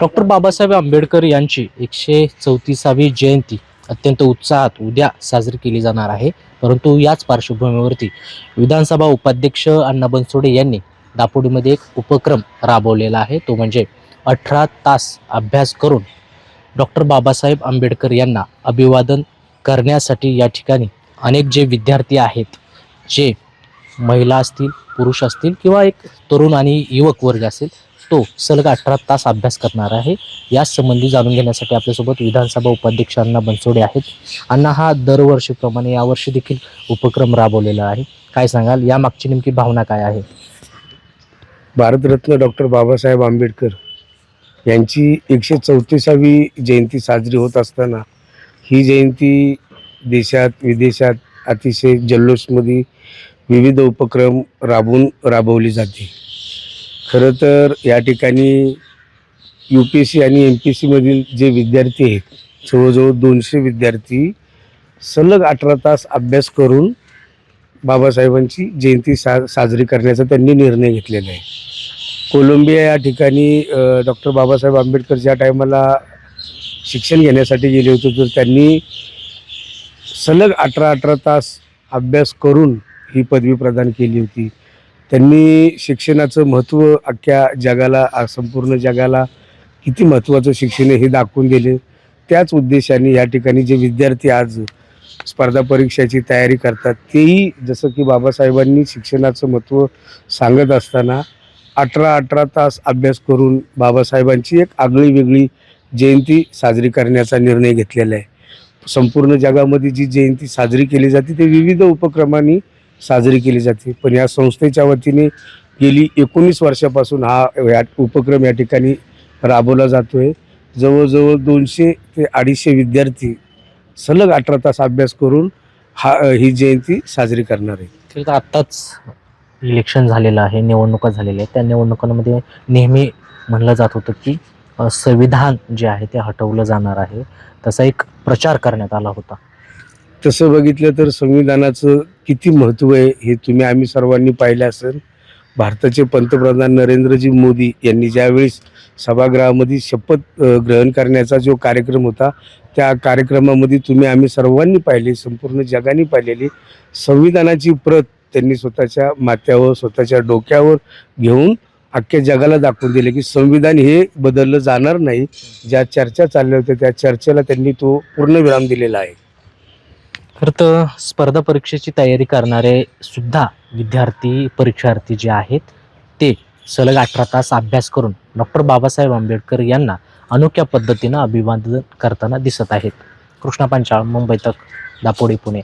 Doctor Babasaheb Ambedkar यांची एकशे चौतीसावी जयंती अत्यंत उत्साहात उद्या साजरी केली जाणार आहे. परंतु याच पार्श्वभूमीवरती विधानसभा उपाध्यक्ष अण्णा बनसोडे यांनी दापोडीमध्ये एक उपक्रम राबवलेला आहे. तो म्हणजे अठरा तास अभ्यास करून डॉक्टर बाबासाहेब आंबेडकर यांना अभिवादन करण्यासाठी या ठिकाणी अनेक जे विद्यार्थी आहेत जे महिला असतील पुरुष असतील किंवा एक तरुण आणि युवक वर्ग असेल तो सलग अठरा तास अभ्यास करणार आहे. याच संबंधी जाणून घेण्यासाठी आपल्यासोबत विधानसभा उपाध्यक्ष अण्णा बनसोडे आहेत. अण्णा हा दरवर्षीप्रमाणे यावर्षी देखील उपक्रम राबवलेला आहे. काय सांगाल? या मागची नेमकी भावना काय आहे? भारतरत्न डॉक्टर बाबासाहेब आंबेडकर यांची एकशे चौतीसावी जयंती साजरी होत असताना ही जयंती देशात विदेशात अतिशय जल्लोषमध्ये विविध उपक्रम राबवून राबवली जाते. खरं तर या ठिकाणी यू पी एस सी आणि एम पी एस सीमधील जे विद्यार्थी आहेत जवळजवळ दोनशे विद्यार्थी सलग अठरा तास अभ्यास करून बाबासाहेबांची जयंती सा साजरी करण्याचा त्यांनी निर्णय घेतलेला आहे. कोलंबिया या ठिकाणी डॉक्टर बाबासाहेब आंबेडकर ज्या टायमाला शिक्षण घेण्यासाठी गेले होते तर त्यांनी सलग अठरा अठरा तास अभ्यास करून ही पदवी प्रदान केली होती. त्यांनी शिक्षणाचं महत्त्व अख्ख्या जगाला संपूर्ण जगाला किती महत्त्वाचं शिक्षण हे दाखवून दिले. त्याच उद्देशाने या ठिकाणी जे विद्यार्थी आज स्पर्धा परीक्षेची तयारी करतात तेही जसं की बाबासाहेबांनी शिक्षणाचं महत्त्व सांगत असताना अठरा अठरा तास अभ्यास करून बाबासाहेबांची एक आगळी वेगळी जयंती साजरी करण्याचा निर्णय घेतलेला आहे. संपूर्ण जगामध्ये जी जयंती साजरी केली जाते ते विविध उपक्रमांनी साजरी केली जाते. पण या संस्थेच्या वतीने गेली एकोणीस वर्षापासून हा या उपक्रम या ठिकाणी राबवला जातो आहे जवळजवळ दोनशे ते अडीचशे विद्यार्थी सलग अठरा तास अभ्यास करून हा ही जयंती साजरी करणार आहे तर आत्ताच इलेक्शन झालेलं आहे निवडणुका झालेल्या आहेत. त्या निवडणुकांमध्ये नेहमी म्हणलं जात होतं की संविधान जे आहे ते हटवलं जाणार आहे. तसा एक प्रचार करण्यात आला होता. तसं बघितलं तर संविधानाचं किती महत्त्व आहे हे तुम्ही आम्ही सर्वांनी पाहिलं असेल. भारताचे पंतप्रधान नरेंद्रजी मोदी यांनी ज्यावेळेस सभागृहामध्ये शपथ ग्रहण करण्याचा जो कार्यक्रम होता त्या कार्यक्रमामध्ये तुम्ही आम्ही सर्वांनी पाहिले संपूर्ण जगाने पाहिलेली. संविधानाची प्रत त्यांनी स्वतःच्या माथ्यावर स्वतःच्या डोक्यावर घेऊन अख्ख्या जगाला दाखवून दिले की संविधान हे बदललं जाणार नाही. ज्या चर्चा चालल्या होत्या त्या चर्चेला त्यांनी तो पूर्ण विराम दिलेला आहे. खरं तर स्पर्धा परीक्षेची तयारी करणारे सुद्धा विद्यार्थी परीक्षार्थी जे आहेत ते सलग अठरा तास अभ्यास करून डॉक्टर बाबासाहेब आंबेडकर यांना अनोख्या पद्धतीनं अभिवादन करताना दिसत आहेत. कृष्णा पांचाळ मुंबई तक दापोडी पुणे.